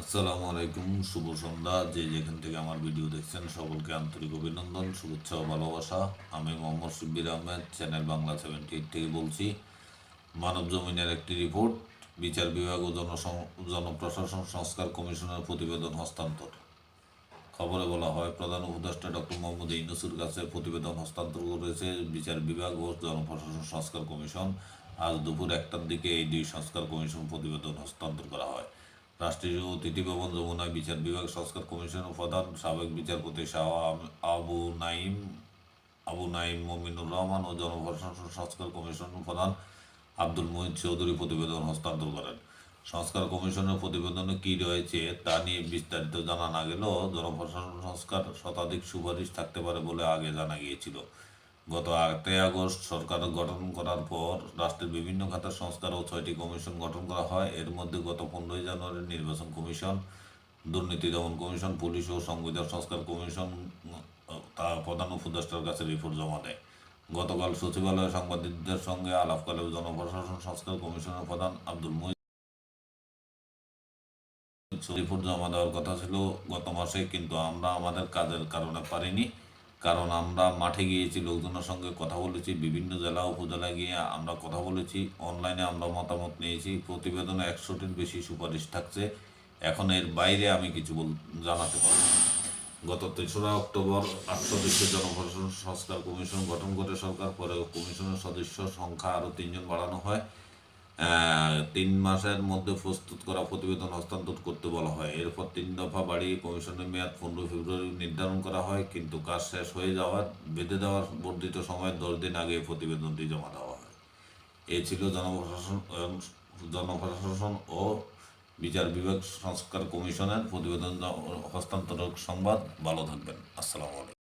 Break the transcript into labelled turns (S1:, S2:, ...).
S1: আসসালামু আলাইকুম, শুভ সন্ধ্যা। যে যেখান থেকে আমার ভিডিও দেখছেন, সকলকে আন্তরিক অভিনন্দন, শুভেচ্ছা ও ভালোবাসা। আমি Mohammad Shibbir Ahmed, channel Bangla seventy eight থেকে বলছি, মানব জমিনের একটি রিপোর্ট বিচার বিভাগ ও জনপ্রশাসন সংস্কার কমিশনের প্রতিবেদন হস্তান্তর। খবরে বলা হয়, প্রধান উপদেষ্টা ডক্টর মোহাম্মদ ইউনুসের কাছে প্রতিবেদন হস্তান্তর করেছে বিচার বিভাগ ও জনপ্রশাসন সংস্কার কমিশন। আজ দুপুর একটার দিকে এই দুই সংস্কার কমিশন প্রতিবেদন হস্তান্তর করা হয়। রাষ্ট্রীয় অতিথি ভবন যমুনায় বিচার বিভাগ, সংস্কার কমিশনের প্রধান সাবেক বিচারপতি শাহ আবু নাইম আবু নাইম মমিনুর রহমান ও জনপ্রশাসন সংস্কার কমিশনের প্রধান আব্দুল মহিদ চৌধুরী প্রতিবেদন হস্তান্তর করেন। সংস্কার কমিশনের প্রতিবেদনে কি রয়েছে তা নিয়ে বিস্তারিত জানা না গেলেও জনপ্রশাসন সংস্কার শতাধিক সুপারিশ থাকতে পারে বলে আগে জানা গিয়েছিল। গত আটই আগস্ট সরকার গঠন করার পর রাষ্ট্রের বিভিন্ন খাতের সংস্কার ও ছয়টি কমিশন গঠন করা হয়। এর মধ্যে গত পনেরোই জানুয়ারি নির্বাচন কমিশন, দুর্নীতি দমন কমিশন, পুলিশ ও সংবিধান সংস্কার কমিশন, তা প্রধান উপদেষ্টার কাছে রিপোর্ট জমা দেয়। গতকাল সচিবালয়ে সাংবাদিকদের সঙ্গে আলাপকালে জনপ্রশাসন সংস্কার কমিশনের প্রধান আব্দুল মুহিত রিপোর্ট জমা দেওয়ার কথা ছিল গত মাসে, কিন্তু আমরা আমাদের কাজের কারণে পারিনি। কারণ আমরা মাঠে গিয়েছি, লোকজনের সঙ্গে কথা বলেছি, বিভিন্ন জেলা, উপজেলায় গিয়ে আমরা কথা বলেছি অনলাইনে আমরা মতামত নিয়েছি, প্রতিবেদনে একশোটির বেশি সুপারিশ থাকছে এখন এর বাইরে আমি কিছু বল, জানাতে পারব। গত তেসরা অক্টোবর আট সদস্যের জনপ্রশাসন সংস্কার কমিশন গঠন করে সরকার, পরে কমিশনের সদস্য সংখ্যা আরও তিনজন বাড়ানো হয় তিন মাসের মধ্যে প্রস্তুত করা প্রতিবেদন হস্তান্তর করতে বলা হয়। এরপর তিন দফা বাড়িয়ে কমিশনের মেয়াদ পনেরো ফেব্রুয়ারি নির্ধারণ করা হয়, কিন্তু কাজ শেষ হয়ে যাওয়ার, বেঁধে দেওয়ার বর্ধিত সময় দশ দিন আগে প্রতিবেদনটি জমা দেওয়া হয়। এ ছিল জনপ্রশাসন জনপ্রশাসন ও বিচার বিভাগ সংস্কার কমিশনের প্রতিবেদন জ- হস্তান্তর সংবাদ। ভালো থাকবেন। আসসালামু আলাইকুম।